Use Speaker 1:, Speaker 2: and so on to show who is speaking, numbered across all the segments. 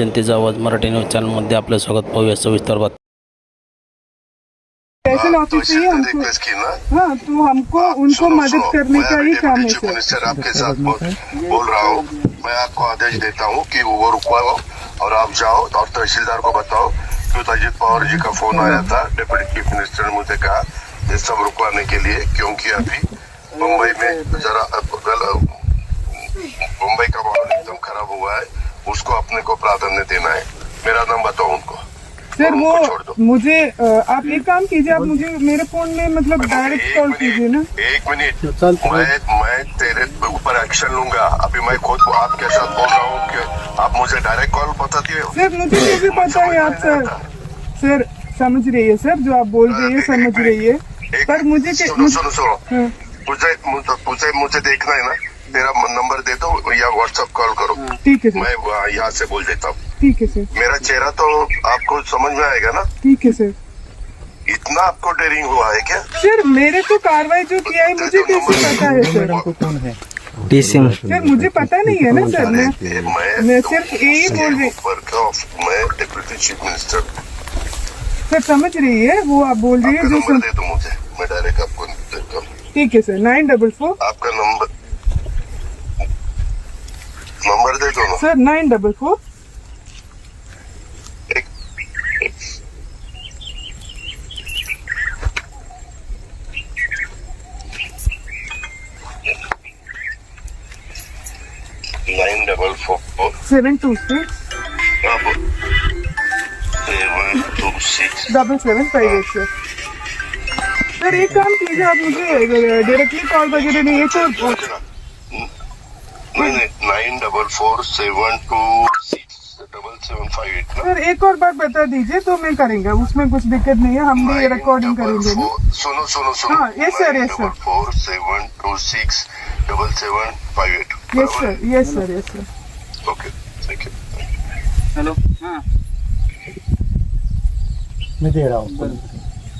Speaker 1: जनतेचा आवाज़ मराठी न्यूज़ चॅनलमध्ये आपलं स्वागत. पाहूया सविस्तर बात
Speaker 2: तो
Speaker 3: ऑफ़िस ही हमको हाँ तो हमको उनको मदद करने का ही काम है। सर
Speaker 2: मिनिस्टर आपके साथ बोल, बोल रहा हूँ। मैं आपको आदेश देता हूँ कि वो रुकवाओ और आप जाओ और तहसीलदार को बताओ कि अजीत पवार जी का फ़ोन आया था। डिप्टी चीफ मिनिस्टर ने मुझे कहा ये सब रुकवाने के लिए क्योंकि अभी मुंबई में जरा मुंबई का माहौल एकदम खराब हुआ है। उसको अपने को प्राधान्य देना है। मेरा नाम बताओ उनको।
Speaker 3: सर वो मुझे आप एक काम कीजिए आप मुझे मेरे फ़ोन में मतलब डायरेक्ट कॉल कीजिए ना।
Speaker 2: एक मिनट। मैं मैं तेरे ऊपर एक्शन लूँगा। अभी मैं खुद आपके साथ बोल रहा हूँ कि आप मुझे डायरेक्ट कॉल बता दिए
Speaker 3: सर मुझे ये भी पता है आप सर। सर समझ रही है सर जो आप बोल रही है समझ रही है। पर मुझे
Speaker 2: सुनो सुनो सुनो।
Speaker 3: हाँ,
Speaker 2: मुझे मुझे मुझे देखना है ना। तेरा नंबर दे दो या व्हाट्सएप कॉल करो।
Speaker 3: ठीक है सर।
Speaker 2: मैं यहाँ से बोल देता हूँ।
Speaker 3: ठीक है सर।
Speaker 2: मेरा चेहरा तो आपको समझ में आएगा ना?
Speaker 3: ठीक है सर।
Speaker 2: इतना आपको डेरिंग हुआ है क्या?
Speaker 3: सर मेरे को कार्रवाई जो किया है मुझे कैसे पता है सर? सर मुझे पता नहीं है ना सर मैं सिर्फ़ यही बोल रही
Speaker 2: मैं डिप्यूटी चीफ मिनिस्टर
Speaker 3: सर समझ रही है वो आप बोल रही है जो
Speaker 2: नंबर दे दो मुझे। मैं डायरेक्ट आपको
Speaker 3: ठीक है सर नाइन डबल फोर
Speaker 2: आपका number
Speaker 3: sir nine double four.
Speaker 2: Nine double four.
Speaker 3: Seven two six.
Speaker 2: Seven two six.
Speaker 3: Double seven five eight sir. Sir एक काम कीजिए आप मुझे डायरेक्टली कॉल वगैरह नहीं है तो
Speaker 2: नहीं नहीं nine double four seven two six double seven five eight
Speaker 3: sir एक और बार बता दीजिए तो मैं करेंगे उसमें कुछ दिक्कत नहीं है हम भी रिकॉर्डिंग करेंगे। ना
Speaker 2: सुनो सुनो सुनो।
Speaker 3: हाँ, yes, sir, yes, sir.
Speaker 2: Four seven two six double seven five eight
Speaker 3: yes sir yes sir yes sir
Speaker 2: okay thank you
Speaker 4: hello हाँ।
Speaker 5: मैं दे रहा हूँ।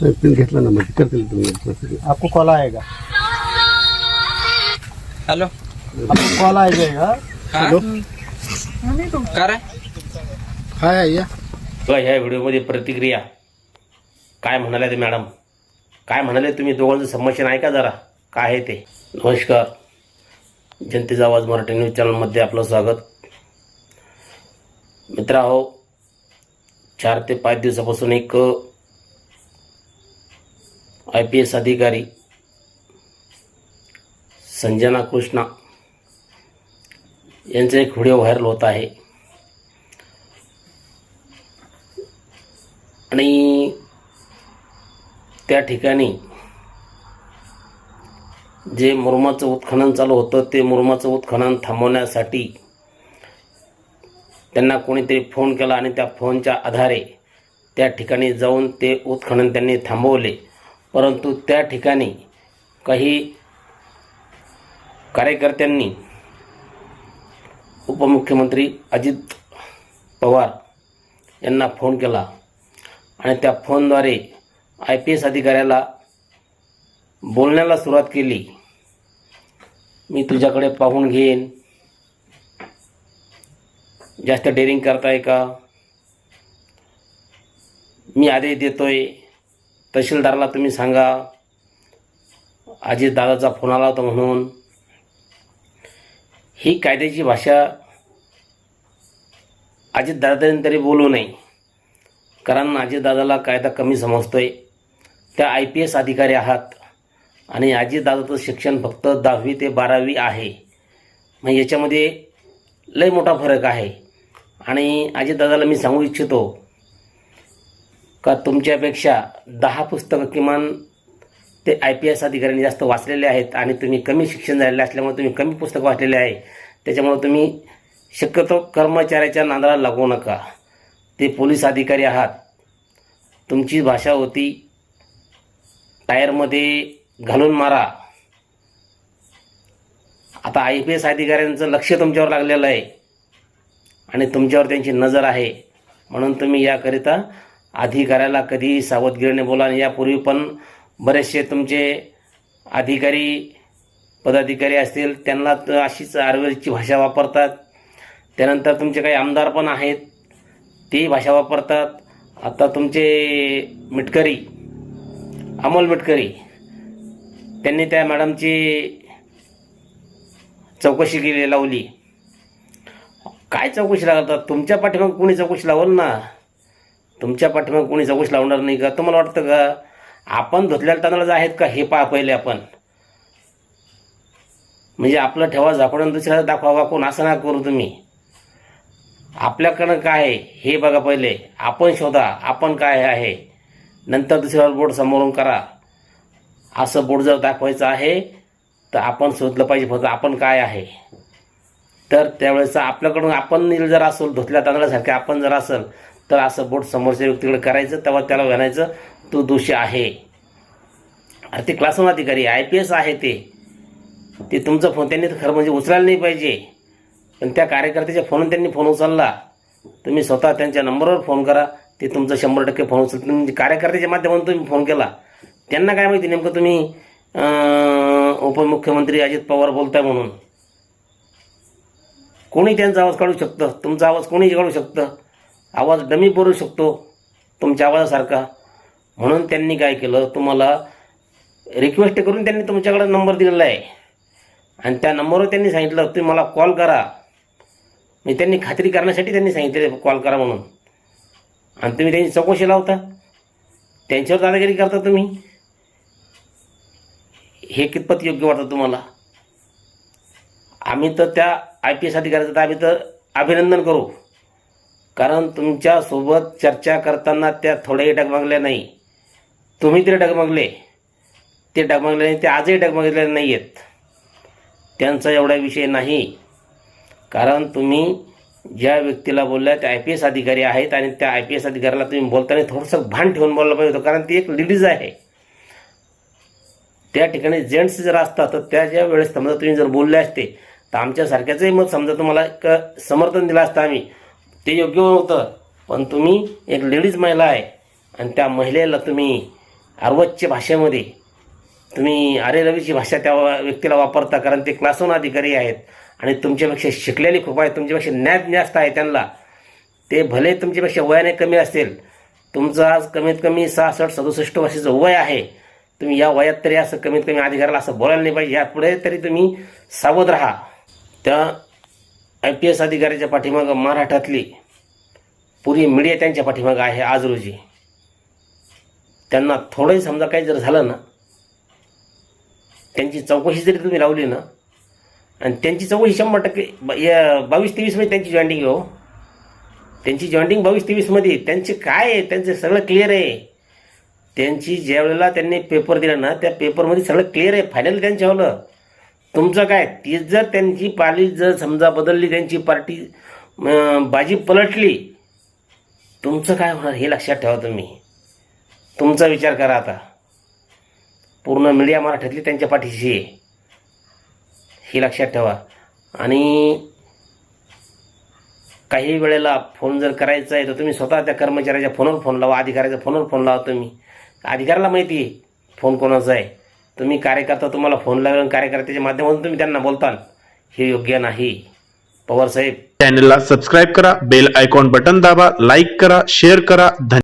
Speaker 6: पिन घेतला ना म्हणजे करतील तुम्ही
Speaker 5: आपको कॉल आएगा।
Speaker 4: हॅलो
Speaker 5: कॉल आ जाएगा
Speaker 4: का रे?
Speaker 5: हाय या.
Speaker 1: बघा ह्या व्हिडिओमध्ये प्रतिक्रिया. काय म्हणाले ते मॅडम? काय म्हणाले तुम्ही दोघांचं संभाषण ऐका जरा. काय आहे ते? नमस्कार. जनतेचा आवाज मराठी न्यूज चॅनलमध्ये आपलं स्वागत. मित्रा हो चार ते पाच दिवसापासून एक आय पी एस अधिकारी संजना कृष्णा यांचा एक व्हिडिओ व्हायरल होत आहे. आणि त्या ठिकाणी जे मुरमाचं उत्खनन चालू होतं ते मुरमाचं उत्खनन थांबवण्यासाठी त्यांना कोणीतरी फोन केला आणि त्या फोनच्या आधारे त्या ठिकाणी जाऊन ते उत्खनन त्यांनी थांबवले. परंतु त्या ठिकाणी काही कार्यकर्त्यांनी उपमुख्यमंत्री अजित पवार यांना फोन केला. आणि त्या फोनद्वारे आय पी एस अधिकाऱ्याला बोलण्याला सुरुवात केली. मी तुझ्याकडे पाहून घेईन. जास्त डेअरिंग करताय का? मी आदेश देतोय. तहसीलदाराला तुम्ही सांगा. अजित दादाचा फोन आला होता म्हणून. ही कायद्याची भाषा अजितदादांनी तरी बोलू नये. कारण अजितदादाला कायदा कमी समजतो आहे त्या आय पी एस अधिकारी आहात. आणि अजितदादाचं शिक्षण फक्त दहावी ते बारावी आहे. मग याच्यामध्ये लय मोठा फरक आहे. आणि अजितदादाला मी सांगू इच्छितो का तुमच्यापेक्षा दहा पुस्तकं किमान ते आय पी एस अधिकाऱ्यांनी जास्त वाचलेले आहेत. आणि तुम्ही कमी शिक्षण झालेले असल्यामुळे तुम्ही कमी पुस्तकं वाचलेले आहे. त्याच्यामुळे तुम्ही शक्यतो कर्मचाऱ्याच्या नांदराला लागू नका. ते पोलीस अधिकारी आहात. तुमची भाषा होती टायरमध्ये घालून मारा. आता आय पी एस अधिकाऱ्यांचं लक्ष तुमच्यावर लागलेलं आहे. आणि तुमच्यावर त्यांची नजर आहे. म्हणून तुम्ही याकरिता अधिकाऱ्याला कधीही सावधगिरीने बोला. आणि यापूर्वी पण बरेचसे तुमचे अधिकारी पदाधिकारी असतील त्यांना तर अशीच आयुर्वेदची भाषा वापरतात. त्यानंतर तुमचे काही आमदार पण आहेत ती भाषा वापरतात. आता तुमचे मिटकरी अमोल मिटकरी त्यांनी त्या मॅडमची चौकशी केली लावली. काय चौकशी लावतात तुमच्या पाठीमाग कोणी चौकशी लावल ना? तुमच्या पाठीमाग कोणी चौकशी लावणार नाही का? तुम्हाला वाटतं का? आपण धुतलेल्या तांदळाचं आहेत का? हे पहा पहिले आपण. म्हणजे आपलं ठेवा झाकून दुसऱ्याला दाखवा कोण असं ना करू तुम्ही. आपल्याकडं काय आहे हे बघा पहिले. आपण शोधा आपण काय आहे? नंतर दुसऱ्यावर बोर्ड समोरून करा. असं बोर्ड जर दाखवायचं आहे तर आपण शोधलं पाहिजे फक्त आपण काय आहे. तर त्यावेळेस आपल्याकडून आपण जर असेल धुतल्या तांदळासारखे आपण जर असेल तर असं बोट समोरच्या व्यक्तीकडे करायचं तेव्हा त्याला म्हणायचं तू दोषी आहे. अरे ते क्लासरूम अधिकारी आय पी एस आहे ते. ते तुमचा फोन त्यांनी तर खरं म्हणजे उचलायला नाही पाहिजे. पण त्या कार्यकर्त्याच्या फोनून त्यांनी फोन उचलला. तुम्ही स्वतः त्यांच्या नंबरवर फोन करा. ते तुमचा शंभर टक्के फोन उचल म्हणजे कार्यकर्त्याच्या माध्यमातून तुम्ही फोन केला. त्यांना काय माहिती नेमकं तुम्ही उपमुख्यमंत्री अजित पवार बोलताय म्हणून. कोणी त्यांचा आवाज काढू शकतं? तुमचा आवाज कोणीही काढू शकतं? आवाज डमी बोलू शकतो तुमच्या आवाजासारखा. म्हणून त्यांनी काय केलं? तुम्हाला रिक्वेस्ट करून त्यांनी तुमच्याकडे नंबर दिलेला आहे. आणि त्या नंबरवर त्यांनी सांगितलं तुम्ही मला कॉल करा. मी त्यांनी खात्री करण्यासाठी त्यांनी सांगितले कॉल करा म्हणून. आणि तुम्ही त्यांची चौकशी लावता. त्यांच्यावर दादागिरी करता तुम्ही. हे कितपत योग्य वाटतं तुम्हाला? आम्ही तर त्या आय पी एस अधिकाऱ्याचं तर आम्ही तर अभिनंदन करू. कारण तुमच्यासोबत चर्चा करताना त्या थोड्याही डगमगल्या नाही. तुम्ही तरी डगमगले. ते डगमगले नाही ते आजही डगमगलेले नाही आहेत त्यांचा एवढा विषय नाही. कारण तुम्ही ज्या व्यक्तीला बोलला त्या आय पी एस अधिकारी आहेत आणि त्या आय पी एस अधिकाऱ्याला तुम्ही बोलताना थोडंसं भान ठेवून बोललं पाहिजे होतं कारण ती एक लेडीज आहे. त्या ठिकाणी जेंट्स जर असतात तर त्या ज्या वेळेस समजा तुम्ही जर बोलले असते तर आमच्यासारख्याचंही मत समजा तुम्हाला एक समर्थन दिलं असतं आम्ही. ते योग्य होतं पण तुम्ही एक लेडीज महिला आहे आणि त्या महिलेला तुम्ही अर्वच्य भाषेमध्ये तुम्ही आरे रवीची भाषा त्या व्यक्तीला वापरता कारण ते क्लासून अधिकारी आहेत. आणि तुमच्यापेक्षा शिकलेली खूप आहेत तुमच्यापेक्षा ज्ञान जास्त आहे त्यांना. ते भले तुमच्यापेक्षा वयाने कमी असेल तुमचं आज कमीत कमी सहासष्ट सदुसष्ट वर्षाचं वय आहे. तुम्ही या वयात तरी असं कमीत कमी अधिकाऱ्याला असं बोलायला नाही पाहिजे. यापुढे तरी तुम्ही सावध राहा. त्या आय पी एस अधिकाऱ्याच्या पाठीमागं महाराष्ट्रातली पुरी मीडिया त्यांच्या पाठीमागं आहे आज रोजी. त्यांना थोडंही समजा काही जर झालं ना त्यांची चौकशी जरी तुम्ही लावली ना आणि त्यांची चौकशी शंभर टक्के ब- या बावीस तेवीसमध्ये त्यांची जॉईंटिंग हो. त्यांची जॉईंटिंग बावीस तेवीसमध्ये त्यांचे काय आहे? त्यांचं सगळं क्लिअर आहे. त्यांची ज्या वेळेला त्यांनी पेपर दिला ना त्या पेपरमध्ये सगळं क्लिअर आहे. फायनल त्यांच्यावलं तुमचं काय? ती जर त्यांची पाली जर समजा बदलली त्यांची पार्टी बाजी पलटली तुमचं काय होणार हे लक्षात ठेवा तुम्ही. तुमचा विचार करा आता. पूर्ण मीडिया मराठीतली त्यांच्या पाठीशी आहे. हे लक्षात ठेवा. आणि काही वेळेला फोन जर करायचा आहे तर तुम्ही स्वतः त्या कर्मचाऱ्याच्या फोनवर फोन लावा अधिकाऱ्याच्या फोनवर फोन लावा तुम्ही. अधिकाऱ्याला माहिती आहे फोन कोणाचा आहे. तुम्ही कार्यकर्ता तुम्हाला फोन लावून कार्यकर्त्याच्या माध्यमातून तुम्ही त्यांना बोलताल. हे योग्य नाही. पवार साहेब.
Speaker 7: चॅनलला सबस्क्राईब करा बेल आयकॉन बटन दाबा लाईक करा शेअर करा. धन्यवाद.